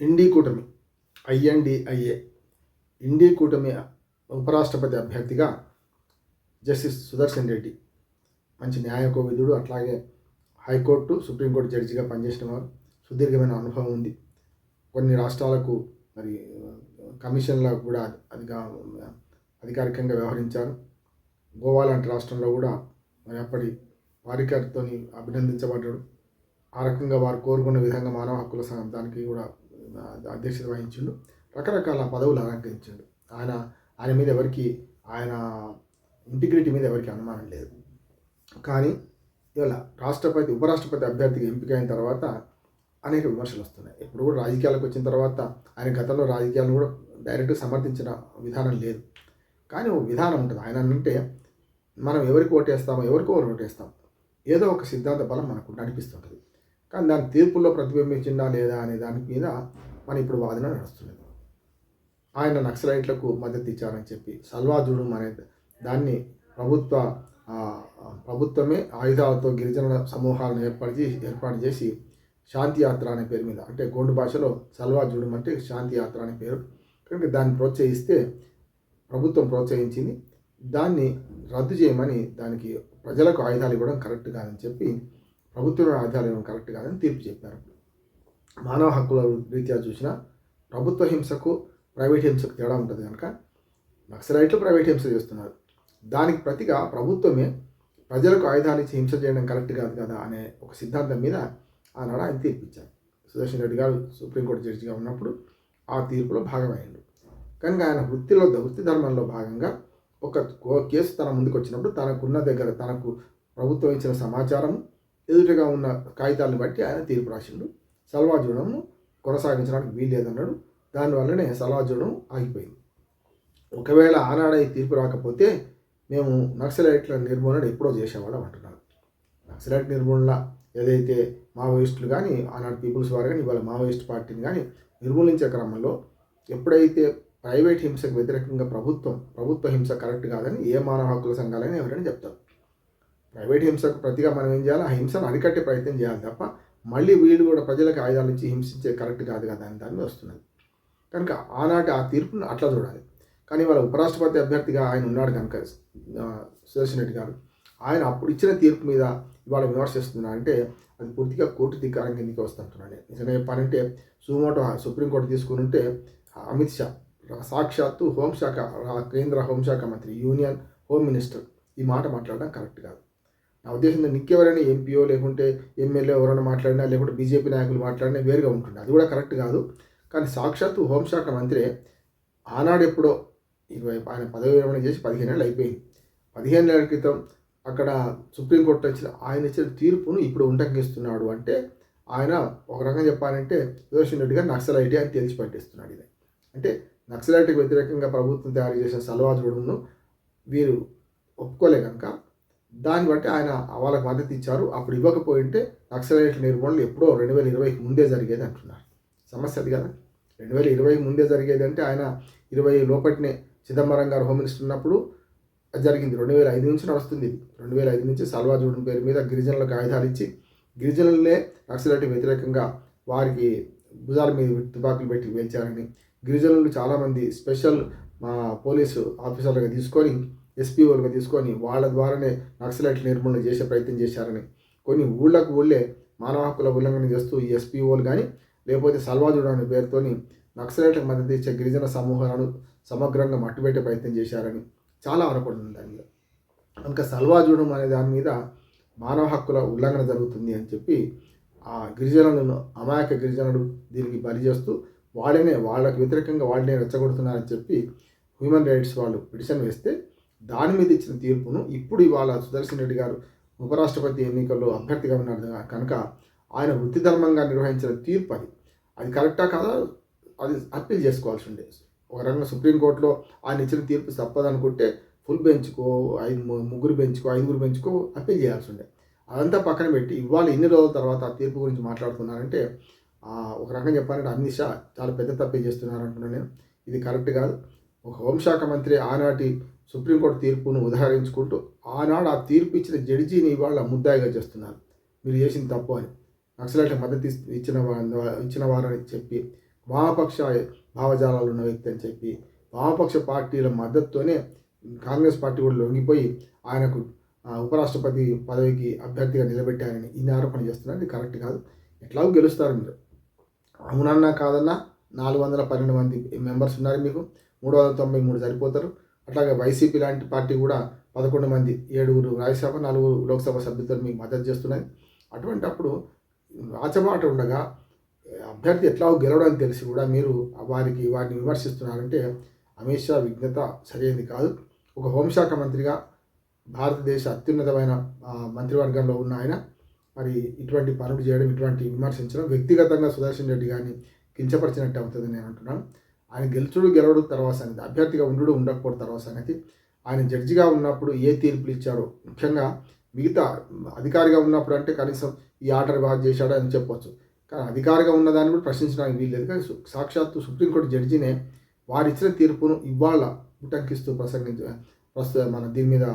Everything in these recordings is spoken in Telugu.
ఇండి కూటమి ఐఎన్డిఐఏ ఇండి కూటమి ఉపరాష్ట్రపతి అభ్యర్థిగా జస్టిస్ సుదర్శన్ రెడ్డి. మంచి న్యాయ కోవిదుడు అట్లాగే హైకోర్టు సుప్రీంకోర్టు జడ్జిగా పనిచేసిన వారు. సుదీర్ఘమైన అనుభవం ఉంది. కొన్ని రాష్ట్రాలకు మరి కమిషన్లకు కూడా అధిక అధికారికంగా వ్యవహరించారు. గోవా లాంటి రాష్ట్రంలో కూడా మరి అప్పటి వారికర్తో అభినందించబడ్డాడు. ఆ రకంగా వారు కోరుకున్న విధంగా మానవ హక్కుల దానికి కూడా అధ్యక్షత వహించిండు. రకరకాల పదవులు అలంకరించాడు. ఆయన ఆయన మీద ఎవరికి ఆయన ఇంటిగ్రిటీ మీద ఎవరికి అనుమానం లేదు. కానీ ఇవాళ రాష్ట్రపతి ఉపరాష్ట్రపతి అభ్యర్థిగా ఎంపికైన తర్వాత అనేక విమర్శలు వస్తున్నాయి. ఇప్పుడు కూడా రాజకీయాలకు వచ్చిన తర్వాత ఆయన గతంలో రాజకీయాలను కూడా డైరెక్ట్గా సమర్థించిన విధానం లేదు. కానీ ఒక విధానం ఉంటుంది. ఆయన అంటే మనం ఎవరికి ఓటేస్తామో ఎవరికో ఓటేస్తాం. ఏదో ఒక సిద్ధాంత బలం మనకు నడిపిస్తుంటుంది. కానీ దాని తీర్పుల్లో ప్రతిబింబించిందా లేదా అనే దాని మీద మన ఇప్పుడు వాదన నడుస్తున్నది. ఆయన నక్సలైట్లకు మద్దతు ఇచ్చారని చెప్పి సల్వా జుడుం అనే దాన్ని ప్రభుత్వ ప్రభుత్వమే ఆయుధాలతో గిరిజన సమూహాలను ఏర్పాటు చేసి ఏర్పాటు చేసి శాంతి యాత్ర అనే పేరు మీద అంటే గోండు భాషలో సల్వా జుడుం అంటే శాంతి యాత్ర అనే పేరు కనుక దాన్ని ప్రోత్సహిస్తే ప్రభుత్వం ప్రోత్సహించింది. దాన్ని రద్దు చేయమని దానికి ప్రజలకు ఆయుధాలు ఇవ్వడం కరెక్ట్ కాదని చెప్పి ప్రభుత్వం ఆయుధాలు కరెక్ట్ కాదని తీర్పు చెప్పారు. మానవ హక్కుల రీత్యా చూసిన ప్రభుత్వ హింసకు ప్రైవేట్ హింసకు తేడా ఉంటుంది కనుక నక్సలైట్లు ప్రైవేట్ హింస చేస్తున్నారు. దానికి ప్రతిగా ప్రభుత్వమే ప్రజలకు ఆయుధాలు ఇచ్చి హింస చేయడం కరెక్ట్ కాదు కదా అనే ఒక సిద్ధాంతం మీద ఆనాడు ఆయన తీర్పిచ్చారు. సుదర్శన్ రెడ్డి గారు సుప్రీంకోర్టు జడ్జిగా ఉన్నప్పుడు ఆ తీర్పులో భాగమైండు కనుక ఆయన వృత్తిలో వృత్తి ధర్మంలో భాగంగా ఒక కేసు తన ముందుకు వచ్చినప్పుడు తనకున్న దగ్గర తనకు ప్రభుత్వం ఇచ్చిన సమాచారం ఎదుటగా ఉన్న కాగితాలను బట్టి ఆయన తీర్పు రాసిండు. సల్వా చూడము కొనసాగించడానికి వీల్లేదన్నాడు. దానివల్లనే సలహా చూడడం ఆగిపోయింది. ఒకవేళ ఆనాడే తీర్పు రాకపోతే మేము నక్సలైట్ల నిర్మూలన ఎప్పుడో చేసేవాళ్ళం అంటున్నారు. నక్సలైట్ నిర్మూలన ఏదైతే మావోయిస్టులు కానీ ఆనాడు పీపుల్స్ వారు కానీ ఇవాళ మావోయిస్ట్ పార్టీని కానీ నిర్మూలించే క్రమంలో ఎప్పుడైతే ప్రైవేట్ హింసకు వ్యతిరేకంగా ప్రభుత్వం ప్రభుత్వ హింస కరెక్ట్ కాదని ఏ మానవ హక్కుల సంఘాలని ఎవరైనా చెప్తారు. ప్రైవేట్ హింసకు ప్రతిగా మనం ఏం చేయాలి? ఆ హింసను అరికట్టే ప్రయత్నం చేయాలి తప్ప మళ్ళీ వీళ్ళు కూడా ప్రజలకు ఆయుధాలు ఇచ్చి హింసించే కరెక్ట్ కాదు కదా అని దాని వస్తున్నది. కనుక ఆనాటి ఆ తీర్పును అట్లా చూడాలి. కానీ వాళ్ళ ఉపరాష్ట్రపతి అభ్యర్థిగా ఆయన ఉన్నాడు కనుక సుదర్శన్ రెడ్డి గారు. ఆయన అప్పుడు ఇచ్చిన తీర్పు మీద ఇవాళ విమర్శిస్తున్నా అంటే అది పూర్తిగా కోర్టు ధిక్కారం కిందకి వస్తుంటున్నాడు. నిజంగా చెప్పాలంటే సుమోటో సుప్రీంకోర్టు తీసుకుని ఉంటే అమిత్ షా సాక్షాత్తు హోంశాఖ కేంద్ర హోంశాఖ మంత్రి యూనియన్ హోమ్ మినిస్టర్ ఈ మాట మాట్లాడడం కరెక్ట్ కాదు. నా ఉద్దేశంలో నిక్కెవరైనా ఎంపీఓ లేకుంటే ఎమ్మెల్యే ఎవరైనా మాట్లాడినా లేకుంటే బీజేపీ నాయకులు మాట్లాడినా వేరుగా ఉంటుంది. అది కూడా కరెక్ట్ కాదు. కానీ సాక్షాత్తు హోంశాఖ మంత్రి ఆనాడు ఎప్పుడో ఇరవై ఆయన పదవి విరమణ చేసి పదిహేను ఏళ్ళు అయిపోయింది. పదిహేను ఏళ్ళ క్రితం అక్కడ సుప్రీంకోర్టు వచ్చిన ఆయన ఇచ్చిన తీర్పును ఇప్పుడు ఉంటంకిస్తున్నాడు అంటే ఆయన ఒక రకంగా చెప్పాలంటే సుదర్శన్ రెడ్డి గారు నక్సలైటీ అని తెలిసి పట్టిస్తున్నాడు ఇది. అంటే నక్సలైటీకి వ్యతిరేకంగా ప్రభుత్వం తయారు చేసిన సలవా చూడను వీరు ఒప్పుకోలే కనుక దాన్ని బట్టి ఆయన వాళ్ళకి మద్దతు ఇచ్చారు. అప్పుడు ఇవ్వకపోయింటే నక్సలైట్ నిర్మూలన ఎప్పుడో రెండు వేల ఇరవైకి ముందే జరిగేది అంటున్నారు. సమస్య అది కదా. రెండు వేల ఇరవై ముందే జరిగేది అంటే ఆయన ఇరవై లోపటినే చిదంబరం గారు హోమ్ మినిస్టర్ ఉన్నప్పుడు జరిగింది. రెండు వేల ఐదు నుంచి నడుస్తుంది రెండు వేల ఐదు నుంచి సల్వా జూడన్ పేరు మీద గిరిజనులకు ఆయుధాలు ఇచ్చి గిరిజనులనే నక్సలైట్ వ్యతిరేకంగా వారికి భుజాల మీద తుపాకులు పెట్టి వేల్చారని గిరిజనులు చాలామంది స్పెషల్ మా పోలీసు ఆఫీసర్లుగా తీసుకొని ఎస్పీఓలుగా తీసుకొని వాళ్ళ ద్వారానే నక్సలైట్లు నిర్మూలన చేసే ప్రయత్నం చేశారని. కొన్ని ఊళ్ళకు ఊళ్ళే మానవ హక్కుల ఉల్లంఘన చేస్తూ ఈ ఎస్పీఓలు కానీ లేకపోతే సల్వాజుడు అనే పేరుతోని నక్సలైట్లకు మద్దతు ఇచ్చే గిరిజన సమూహాలను సమగ్రంగా మట్టుపెట్టే ప్రయత్నం చేశారని చాలా ఆరోపణలు దాని మీద కనుక సల్వాజుడం అనే దాని మీద మానవ హక్కుల ఉల్లంఘన జరుగుతుంది అని చెప్పి ఆ గిరిజనులను అమాయక గిరిజనులు దీనికి బలి చేస్తూ వాళ్ళనే వాళ్ళకు వ్యతిరేకంగా వాళ్ళనే రెచ్చగొడుతున్నారని చెప్పి హ్యూమన్ రైట్స్ వాళ్ళు పిటిషన్ వేస్తే దాని మీద ఇచ్చిన తీర్పును ఇప్పుడు ఇవాళ సుదర్శన్ రెడ్డి గారు ఉపరాష్ట్రపతి ఎన్నికల్లో అభ్యర్థిగా ఉన్నారు కనుక ఆయన వృత్తి ధర్మంగా నిర్వహించిన తీర్పు అది. అది కరెక్టా కాదా? అది అప్పీల్ చేసుకోవాల్సి ఉండే. ఒక రకంగా సుప్రీంకోర్టులో ఆయన ఇచ్చిన తీర్పు తప్పదనుకుంటే ఫుల్ బెంచ్కో ఐదు ముగ్గురు బెంచ్కో ఐదుగురు బెంచ్కో అప్పీల్ చేయాల్సి ఉండే. అదంతా పక్కన పెట్టి ఇవాళ ఇన్ని రోజుల తర్వాత ఆ తీర్పు గురించి మాట్లాడుతున్నారంటే ఒక రకంగా చెప్పాలంటే అమిత్ షా చాలా పెద్ద తప్పే చేస్తున్నారంటున్నాను నేను. ఇది కరెక్ట్ కాదు. ఒక హోంశాఖ మంత్రి ఆనాటి సుప్రీంకోర్టు తీర్పును ఉదహరించుకుంటూ ఆనాడు ఆ తీర్పు ఇచ్చిన జడ్జిని ఇవాళ ముద్దాయిగా చేస్తున్నారు. మీరు చేసింది తప్పు అని. నక్సలైట్లకు మద్దతు ఇచ్చిన ఇచ్చిన వారని చెప్పి వామపక్ష భావజాలాలు ఉన్న వ్యక్తి అని చెప్పి వామపక్ష పార్టీల మద్దతుతోనే కాంగ్రెస్ పార్టీ కూడా లొంగిపోయి ఆయనకు ఉపరాష్ట్రపతి పదవికి అభ్యర్థిగా నిలబెట్టారని ఈ ఆరోపణ చేస్తున్నారు. ఇది కరెక్ట్ కాదు. ఎట్లాగో గెలుస్తారు మీరు. అవునన్నా కాదన్నా నాలుగు వందల పన్నెండు మంది మెంబర్స్ ఉన్నారు మీకు. మూడు వందల తొంభై మూడు సరిపోతారు. అట్లాగే వైసీపీ లాంటి పార్టీ కూడా పదకొండు మంది ఏడుగురు రాజ్యసభ నలుగురు లోక్సభ సభ్యులతో మీకు మద్దతు చేస్తున్నాయి. అటువంటి అప్పుడు రాచబాట ఉండగా అభ్యర్థి ఎట్లా గెలవడానికి తెలిసి కూడా మీరు వారికి వారిని విమర్శిస్తున్నారంటే అమిత్ షా విజ్ఞత సరైనది కాదు. ఒక హోంశాఖ మంత్రిగా భారతదేశ అత్యున్నతమైన మంత్రివర్గంలో ఉన్న ఆయన మరి ఇటువంటి పనులు చేయడం ఇటువంటి విమర్శించడం వ్యక్తిగతంగా సుదర్శన్ రెడ్డి గారిని కించపరిచినట్టు అవుతుంది నేను అంటున్నాను. ఆయన గెలుచుడు గెలవడు తర్వాత సంగతి. అభ్యర్థిగా ఉండడు ఉండకపోవడం తర్వాత సంగతి. ఆయన జడ్జిగా ఉన్నప్పుడు ఏ తీర్పులు ఇచ్చాడో ముఖ్యంగా మిగతా అధికారిగా ఉన్నప్పుడు అంటే కనీసం ఈ ఆర్డర్ బాగా చేశాడో అని చెప్పొచ్చు. కానీ అధికారిగా ఉన్నదాన్ని కూడా ప్రశ్నించడానికి వీల్లేదు కానీ సాక్షాత్తు సుప్రీంకోర్టు జడ్జినే వారిచ్చిన తీర్పును ఇవాళ ఉటంకిస్తూ ప్రసంగించ ప్రస్తుత మన దీని మీద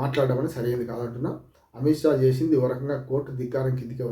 మాట్లాడడం అనేది సరైనది కాదంటున్నా. అమిత్ షా చేసింది ఓ రకంగా కోర్టు ధిక్కారం కిందికి